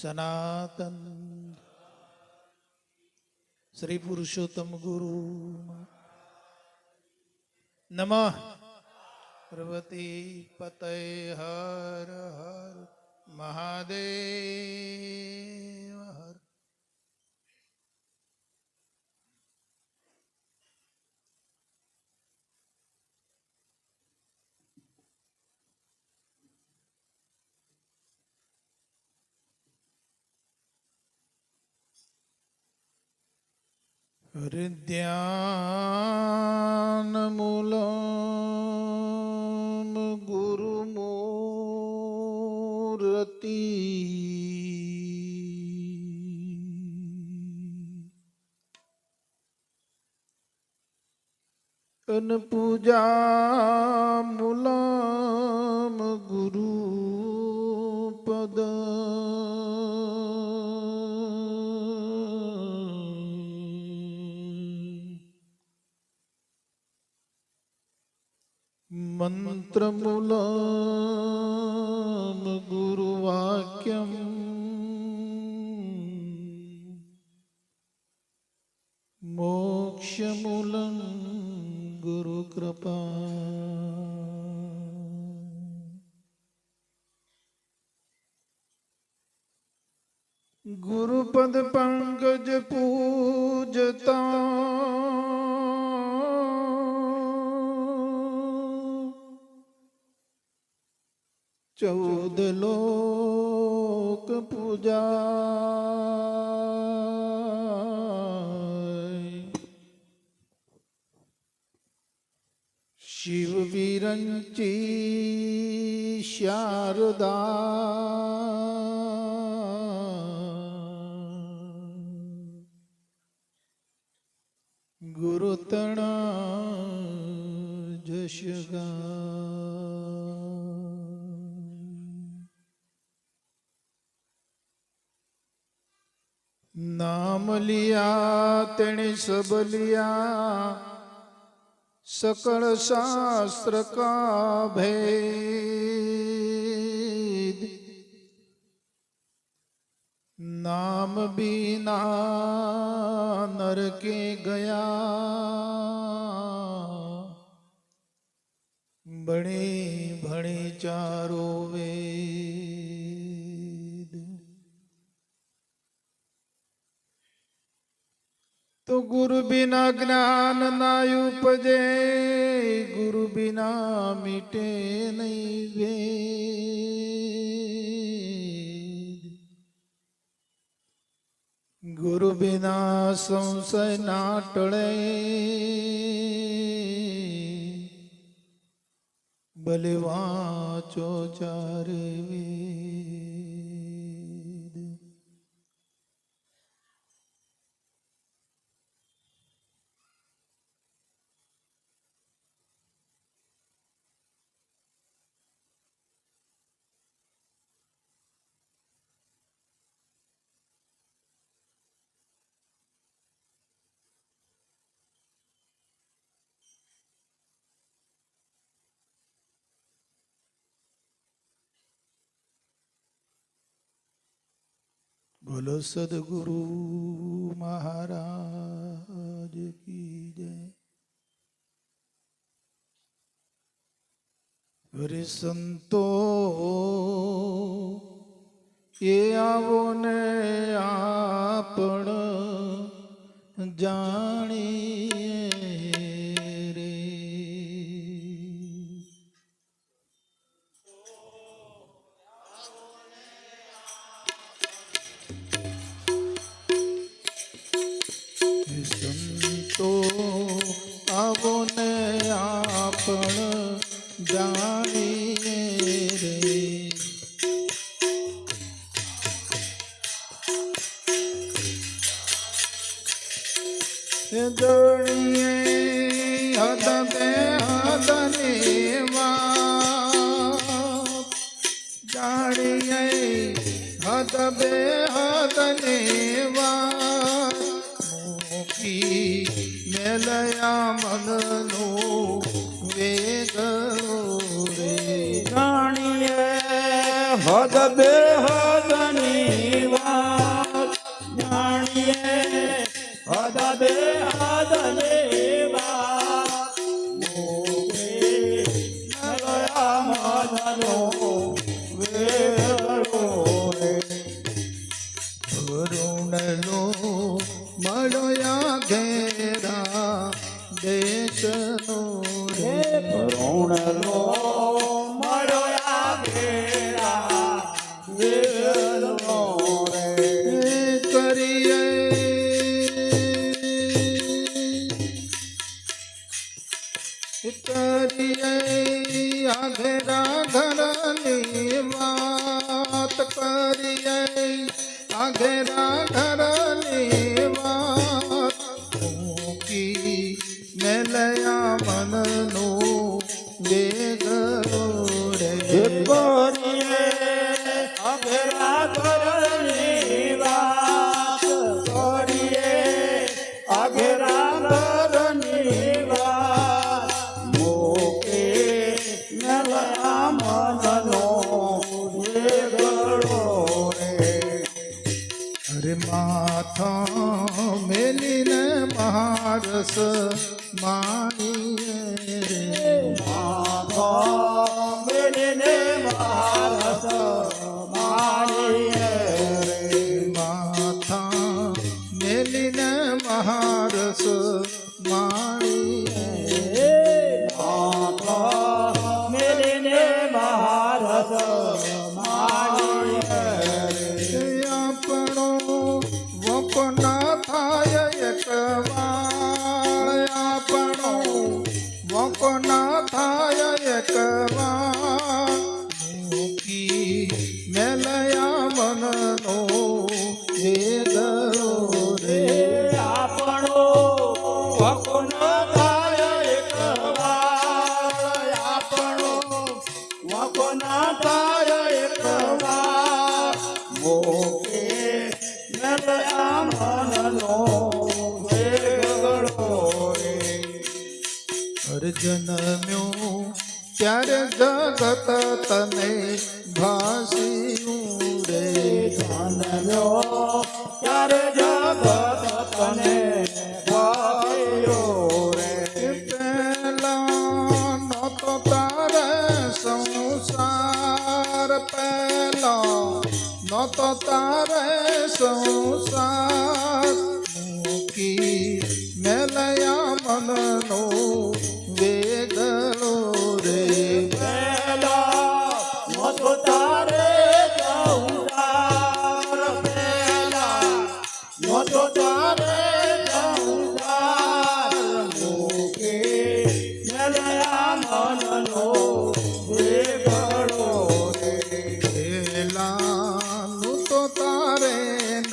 સનાતન. શ્રી પુરુષોત્તમ ગુરુ નમ. પાર્વતી પતય હર હર મહાદેવ. હર હૃદયાનમૂલમ ગુરુમૂર્તિ અન પૂજા મૂલમ ગુરુ પદ મંત્રમૂલમ ચૌદ લોક પૂજા શિવ વિરંચી શારદા ગુરુતણા જશગા નામ લિયા, તેણે સબ લિયા, સકળ શાસ્ત્ર કા ભેદ. નામ બીના નરકે ગયા, બણે ભણે ચારો બિના જ્ઞાન ના ઉપજે ગુરુ બિના મીટે નહીં વેદ ગુરુ બિના સંશય ના ટળે ભલે વાંચો ચારે બોલો સદગુરુ મહારાજ કી જય. અરે સંતો એ આવો ને આપણ જાણીએ દોડીએ હદતે હદને જાણીએ હદબે હદને મૂકી મેલયા મનનો વેદ રે. જાણીએ હદબે હદ કરીએ આઘરા ઘરની વાત કરીએ. આઘરા ઘરની માસ મા ત્યારે જગત તને ભાસ્યું રે ધન ત્યારે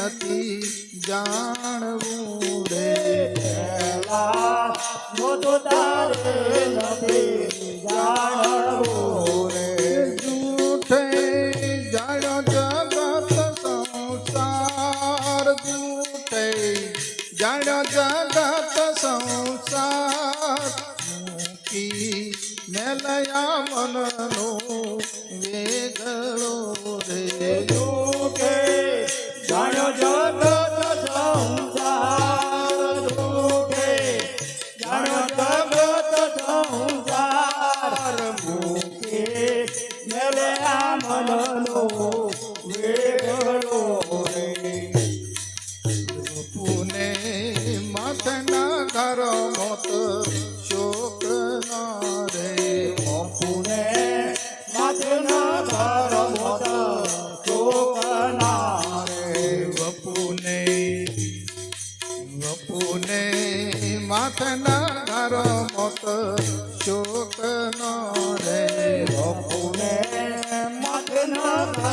નથી જાણવું રે. મોટો તારે નથી જાણવું મેલયા મનનો વેદળો રે. જોકે जाता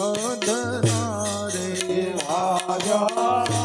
અધરા રે આજા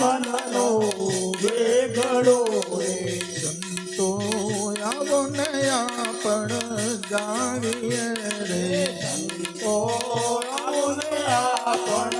મનનો વેગળો રે સંતો આવુને આપણ